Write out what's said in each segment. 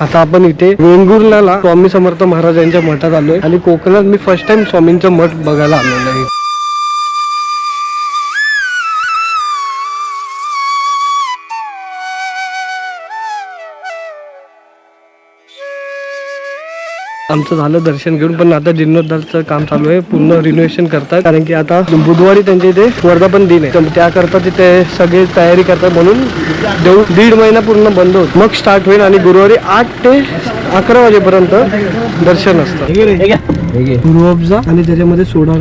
आता आपण इथे वेंगुर्ला स्वामी समर्थ महाराजांच्या मठात आलोय. आणि कोकणात मी फर्स्ट टाइम स्वामींचं मठ बघायला आलेलो आहे. आमचं झालं दर्शन घेऊन पण आता जीर्णोद्धारचं काम चालू आहे. पूर्ण रिनोव्हेशन करतात. कारण की आता बुधवारी त्यांच्या इथे वर्धापन दिन आहे. तर त्याकरता तिथे सगळे तयारी करतात म्हणून देऊ दीड महिना पूर्ण बंद होत. मग स्टार्ट होईल आणि गुरुवारी आठ ते अकरा वाजेपर्यंत दर्शन असतं. आणि त्याच्यामध्ये सोडा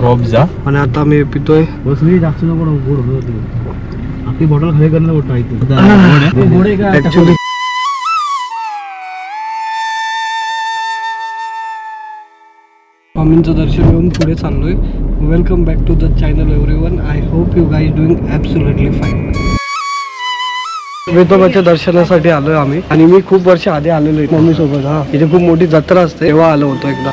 रॉबजा आणि आता आम्ही पितोय. बसली जास्त नको गोड होती आपली बॉटल खाली करणं ऍक्च्युली स्वामींचं दर्शन घेऊन पुढे चाललोय. Welcome back to the channel everyone I hope you guys doing absolutely fine वेतोबाच्या दर्शनासाठी आलोय आम्ही. आणि मी खूप वर्ष आधी आलेलो आहे. मम्मी सोबत हा. इथे खूप मोठी जत्रा असते. तेव्हा आलो होतो एकदा.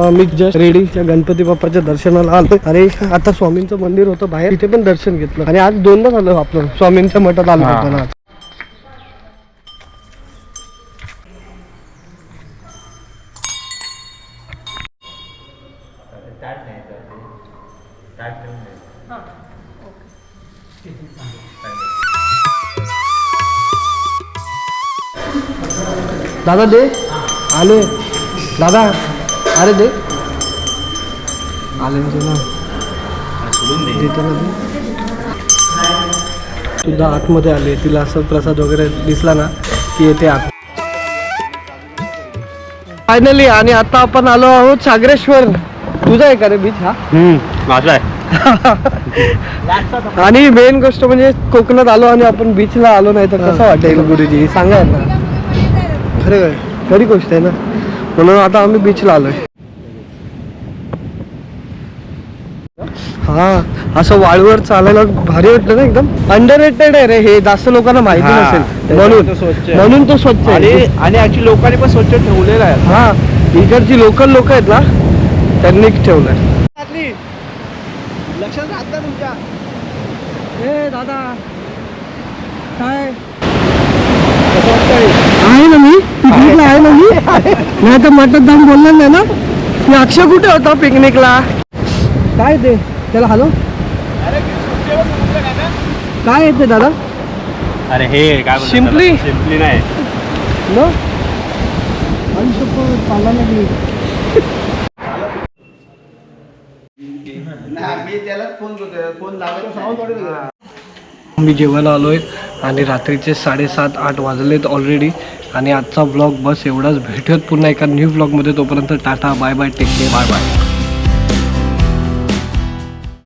आम्ही जस्ट रेडी त्या गणपती बाप्पाच्या दर्शनाला आलो अरे आता स्वामींचं मंदिर होतं बाहेर. तिथे पण दर्शन घेतलं. आणि आज दोनदा झालं आपलं. स्वामींच्या मठात आलो हा. आपण आज. दादा दे. आले दादा अरे दे. आले ना तुला. देतो ना ते. सुद्धा आतमध्ये आले तिला असं प्रसाद वगैरे दिसला ना की येते आत. फायनली आणि आता आपण आलो आहोत सागरेश्वर. तुझा आहे का रे बीच हा? माझा आहे. आणि मेन गोष्ट म्हणजे कोकणात आलो आणि आपण बीचला आलो नाही तर कसं वाटेल गुरुजी? सांगा ना. खरे काय खरी गोष्ट आहे ना. म्हणून आता आम्ही बीचला आलोय. हा असं वाळूवर चालायला भारी वाटलं ना एकदम? अंडर रेटेड आहे रे हे जास्त लोकांना माहिती हा, नसेल. त्याच्यामुळे म्हणून तो स्वच्छ आहे. म्हणून तो स्वच्छ आणि आहे. आणि ऍक्च्युली लोकांनी पण स्वच्छ ठेवलेला आहे. हा इकडची लोकल लोक आहेत ना त्यांनीच ठेवलंय. लक्षात राहत तुमच्या. ए दादा. काय? आहे ना मी? पिकनिकला आहे. ना मी? नाही तर मटत जाऊन बोलणार नाही ना? मी अक्षय कुठे होता पिकनिकला काय ते? त्याला हॅलो काय येते दादा? अरे हे काय बोलतात Simply? त्याला? नाही. न आणि शपथ चालला नाही. मी जेवायला आलोय. आणि रात्रीचे साडेसात आठ वाजलेत ऑलरेडी आणि आजचा ब्लॉग बस एवढाच. भेटत पुन्हा एका न्यू ब्लॉगमध्ये तोपर्यंत tata bye bye take care bye bye